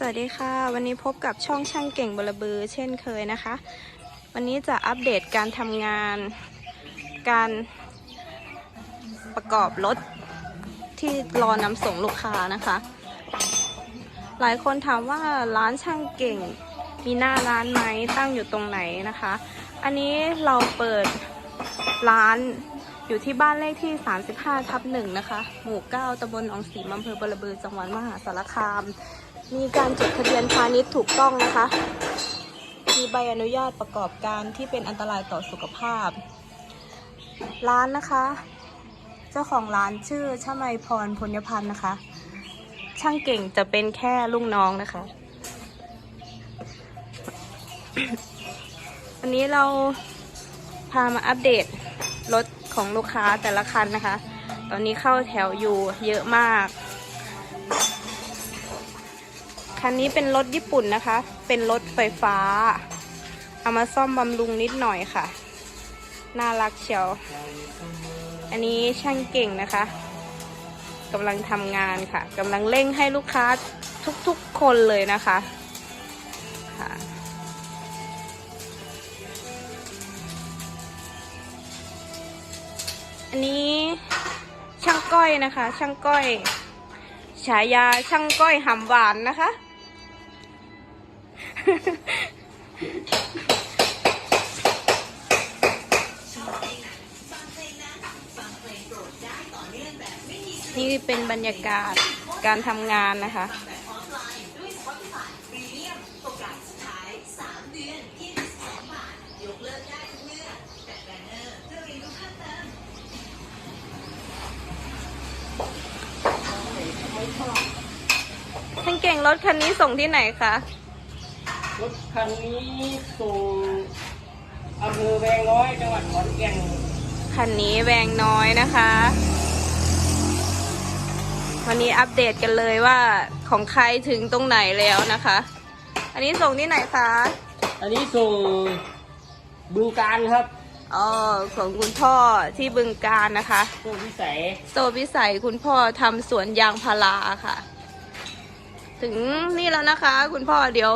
สวัสดีค่ะ วันนี้พบกับช่องช่างเก่งบลบือเช่นเคยนะคะ วันนี้จะอัปเดตการทำงาน การประกอบรถที่รอนำส่งลูกค้านะคะ หลายคนถามว่าร้านช่างเก่งมีหน้าร้านไหมตั้งอยู่ตรงไหนนะคะ อันนี้เราเปิดร้านอยู่ที่บ้านเลขที่ 35 ทับหนึ่งนะคะ หมู่ 9ตำบลหนองสีอำเภอบลบือ จังหวัดมหาสารคาม มีการจดทะเบียนพาณิชย์ถูกต้องนะคะ มีใบอนุญาตประกอบการที่เป็นอันตรายต่อสุขภาพ ร้านนะคะ เจ้าของร้านชื่อชมัยพรพลยพันธ์นะคะ ช่างเก่งจะเป็นแค่ลูกน้องนะคะ วันนี้เราพามาอัปเดตรถของลูกค้าแต่ละคันนะคะ ตอนนี้เข้าแถวอยู่เยอะมาก คันนี้เป็นรถญี่ปุ่นนะคะ เป็นรถไฟฟ้า เอามาซ่อมบำรุงนิดหน่อยค่ะ น่ารักเชียว อันนี้ช่างเก่งนะคะกำลังทำงานค่ะกำลังเร่งให้ลูกค้าทุกๆคนเลยนะคะค่ะอันนี้ช่างก้อยนะคะ ช่างก้อยฉายาช่างก้อยหำหวานนะคะ นี่เป็นบรรยากาศการทำงานนะคะ ท่านเก่งรถคันนี้ส่งที่ไหนคะ รถคันนี้ส่งอำเภอแวงน้อยจังหวัดขอนแก่นคันนี้แวงน้อยนะคะ วันนี้อัปเดตกันเลยว่าของใครถึงตรงไหนแล้วนะคะ อันนี้ส่งที่ไหนคะอันนี้ส่งบึงการครับอ๋อของคุณพ่อที่บึงการนะคะตัวพิสัยโซพิสัยคุณพ่อทำสวนยางพาราค่ะ ถึงนี่แล้วนะคะ คุณพ่อเดี๋ยว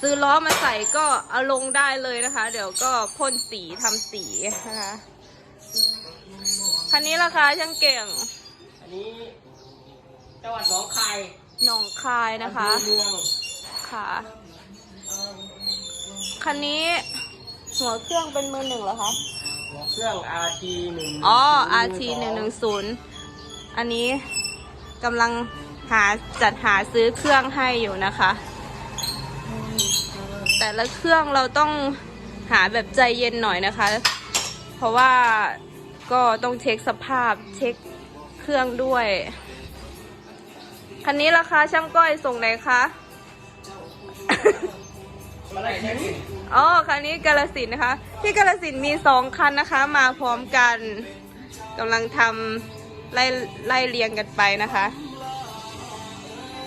ซื้อล้อมาใส่ก็เอาลงได้เลยนะคะ เดี๋ยวก็พ่นสีทำสีนะคะคันนี้ราคาช่างเก่ง อันนี้จังหวัดหนองคายหนองคายนะคะอำเภอเมืองค่ะ คันนี้หัวเครื่องเป็นมือหนึ่งเหรอคะเครื่อง RT หนึ่งอ๋อ RT หนึ่งหนึ่งศูนย์อันนี้กำลังหาจัดหาซื้อเครื่องให้อยู่นะคะ แต่ละเครื่องเราต้องหาแบบใจเย็นหน่อยนะคะ เพราะว่าก็ต้องเช็คสภาพเช็คเครื่องด้วย คันนี้ราคาช่างก้อยส่งไหนคะอะไรเนี่ยอ๋อคันนี้กาลสินธุ์นะคะ ที่กาลสินธุ์มีสองคันนะคะ มาพร้อมกันกำลังทำไล่ไล่เรียงกันไปนะคะ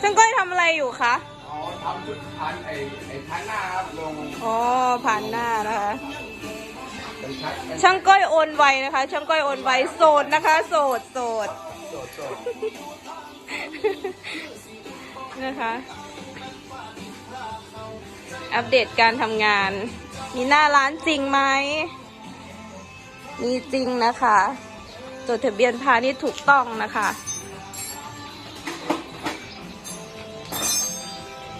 ช่างก้อยทำอะไรอยู่คะอ๋อ ทำชุดพันไอ้ไอ้พันหน้าครับลงอ๋อผ่านหน้านะคะ เป็นชัดเป็นช่างก้อยโอนไวนะคะ ช่างก้อยโอนไวโสดนะคะ โสดโสดโจทย์โจทย์นะคะ อัปเดตการทำงาน มีหน้าร้านจริงไหมมีจริงนะคะ จดทะเบียนพาณิชย์ถูกต้องนะคะ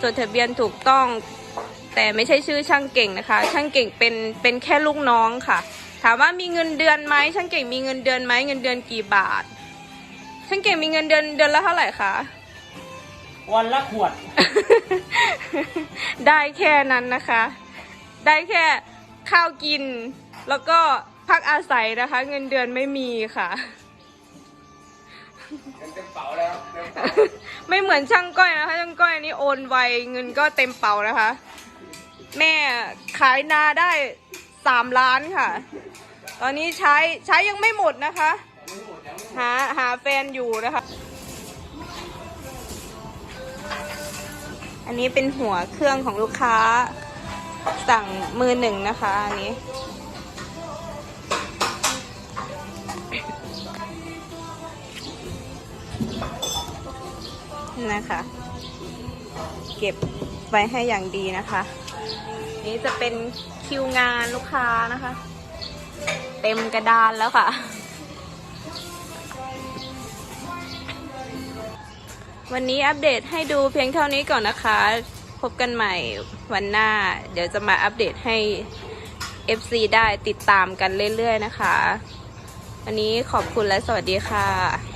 จดทะเบียนถูกต้อง แต่ไม่ใช่ชื่อช่างเก่งนะคะ ช่างเก่งเป็นเป็นแค่ลูกน้องค่ะ ถามว่ามีเงินเดือนไหมช่างเก่งมีเงินเดือนไหมเงินเดือนกี่บาท ช่างเก่งมีเงินเดือนเดือนละเท่าไหร่คะวันละขวด ได้แค่นั้นนะคะ ได้แค่ข้าวกิน แล้วก็พักอาศัยนะคะ เงินเดือนไม่มีค่ะเต็มเป๋าแล้วเต็มเป๋า ไม่เหมือนช่างก้อยนะคะ ช่างก้อยนี่โอนไวเงินก็เต็มเป๋านะคะ แม่ขายนาได้สามล้านค่ะ ตอนนี้ใช้ใช้ยังไม่หมดนะคะ หาหาแฟนอยู่นะคะ อันนี้เป็นหัวเครื่องของลูกค้า สั่งมือหนึ่งนะคะอันนี้ นะคะ เก็บไว้ให้อย่างดีนะคะ นี่จะเป็นคิวงานลูกค้านะคะ เต็มกระดานแล้วค่ะ วันนี้อัปเดตให้ดูเพียงเท่านี้ก่อนนะคะ พบกันใหม่วันหน้า เดี๋ยวจะมาอัปเดตให้ FC ได้ติดตามกันเรื่อยๆนะคะ วันนี้ขอบคุณและสวัสดีค่ะ